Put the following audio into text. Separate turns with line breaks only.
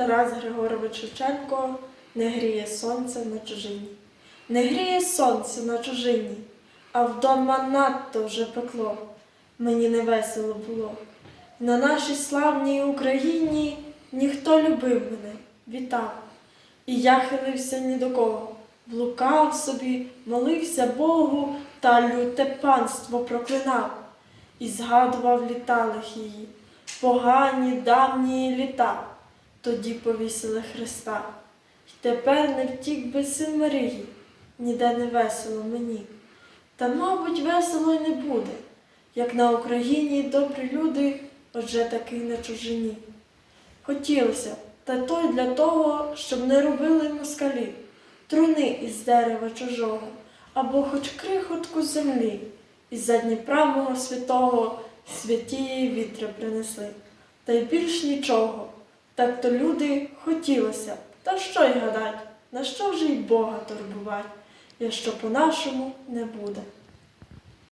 Тарас Григорович Шевченко не гріє сонце на чужині. Не гріє сонце на чужині, а вдома надто вже пекло. Мені не весело було. На нашій славній Україні ніхто любив мене, вітав. І я хилився ні до кого, блукав собі, молився Богу та люте панство проклинав. І згадував літалих її, погані давні літа. Тоді повісили Христа. І тепер не втік би син Марії, ніде не весело мені. Та, мабуть, весело й не буде, як на Україні добрі люди, отже таки на чужині. Хотілося, та то й для того, щоб не робили москалі, труни із дерева чужого, або хоч крихотку землі, із за Дніпра святого святії вітри принесли. Та й більш нічого. Так то люди хотілося, та що й гадать, на що вже й Бога турбувать, якщо по-нашому не буде.